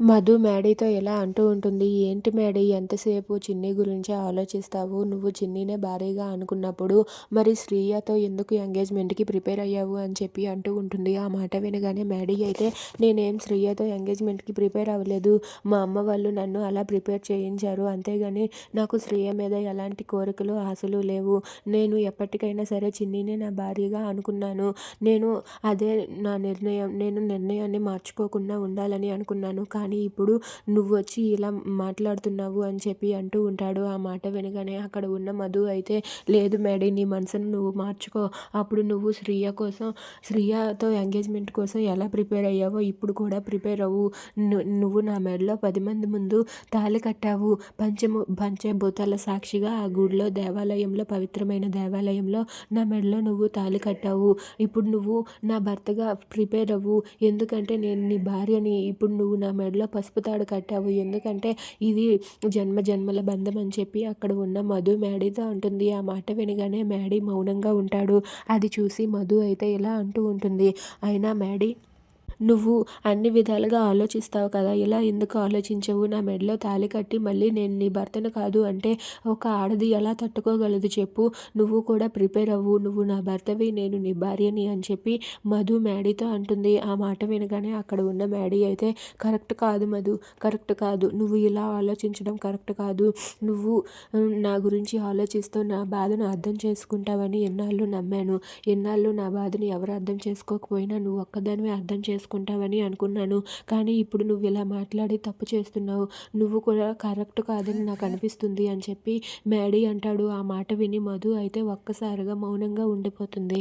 మధు మేడీతో ఎలా అంటూ ఉంటుంది ఏంటి మేడీ ఎంతసేపు చిన్ని గురించి ఆలోచిస్తావు? నువ్వు చిన్నీనే భారీగా అనుకున్నప్పుడు మరి శ్రీయతో ఎందుకు ఎంగేజ్మెంట్కి ప్రిపేర్ అయ్యావు? అని చెప్పి అంటూ ఉంటుంది. ఆ మాట వినగానే మేడీ అయితే నేనేం శ్రీయతో ఎంగేజ్మెంట్కి ప్రిపేర్ అవ్వలేదు. మా అమ్మ వాళ్ళు నన్ను అలా ప్రిపేర్ చేయించారు. అంతేగాని నాకు శ్రీయ మీద ఎలాంటి కోరికలు ఆశలు లేవు. నేను ఎప్పటికైనా సరే చిన్నీనే నా భారీగా అనుకున్నాను. నేను అదే నా నిర్ణయం నేను నిర్ణయాన్ని మార్చుకోకుండా ఉండాలని అనుకున్నాను. కానీ కానీ ఇప్పుడు నువ్వు వచ్చి ఇలా మాట్లాడుతున్నావు అని చెప్పి అంటూ ఉంటాడు. ఆ మాట వినగానే అక్కడ ఉన్న మధు అయితే లేదు మేడీ నీ మనసును నువ్వు మార్చుకో. అప్పుడు నువ్వు శ్రీయ కోసం శ్రీయతో ఎంగేజ్మెంట్ కోసం ఎలా ప్రిపేర్ అయ్యావో ఇప్పుడు కూడా ప్రిపేర్ అవ్వు. నువ్వు నా మెడలో పది మంది ముందు తాళి కట్టావు. పంచము పంచభూతాల సాక్షిగా ఆ గుడిలో దేవాలయంలో పవిత్రమైన దేవాలయంలో నా మెడలో నువ్వు తాళి కట్టావు. ఇప్పుడు నువ్వు నా భర్తగా ప్రిపేర్ అవ్వు. ఎందుకంటే నేను నీ భార్యని ఇప్పుడు నువ్వు నా మెడలో మెడలో పసుపు తాడు కట్టావు. ఎందుకంటే ఇది జన్మ జన్మల బంధం అని చెప్పి అక్కడ ఉన్న మధు మ్యాడీతో అంటుంది. ఆ మాట వినగానే మ్యాడీ మౌనంగా ఉంటాడు. అది చూసి మధు అయితే ఇలా అంటూ ఉంటుంది. అయినా మ్యాడీ నువ్వు అన్ని విధాలుగా ఆలోచిస్తావు కదా? ఇలా ఎందుకు ఆలోచించవు? నా మెడలో తాళి కట్టి మళ్ళీ నేను నీ భర్తను కాదు అంటే ఒక ఆడది ఎలా తట్టుకోగలదు చెప్పు. నువ్వు కూడా ప్రిపేర్ అవ్వు. నువ్వు నా భర్తవి నేను నీ భార్యని అని చెప్పి మధు మ్యాడీతో అంటుంది. ఆ మాట వినగానే అక్కడ ఉన్న మ్యాడీ అయితే కరెక్ట్ కాదు మధు కరెక్ట్ కాదు. నువ్వు ఇలా ఆలోచించడం కరెక్ట్ కాదు. నువ్వు నా గురించి ఆలోచిస్తూ నా బాధను అర్థం చేసుకుంటావని ఎన్నాళ్ళు నమ్మాను. ఎన్నాళ్ళు నా బాధని ఎవరు అర్థం చేసుకోకపోయినా నువ్వు ఒక్కదానివే అర్థం చేసుకో చేసుకుంటావని అనుకున్నాను. కానీ ఇప్పుడు నువ్వు ఇలా మాట్లాడి తప్పు చేస్తున్నావు. నువ్వు కూడా కరెక్ట్ కాదని నాకు అనిపిస్తుంది అని చెప్పి మ్యాడీ అంటాడు. ఆ మాట విని మధు అయితే ఒక్కసారిగా మౌనంగా ఉండిపోతుంది.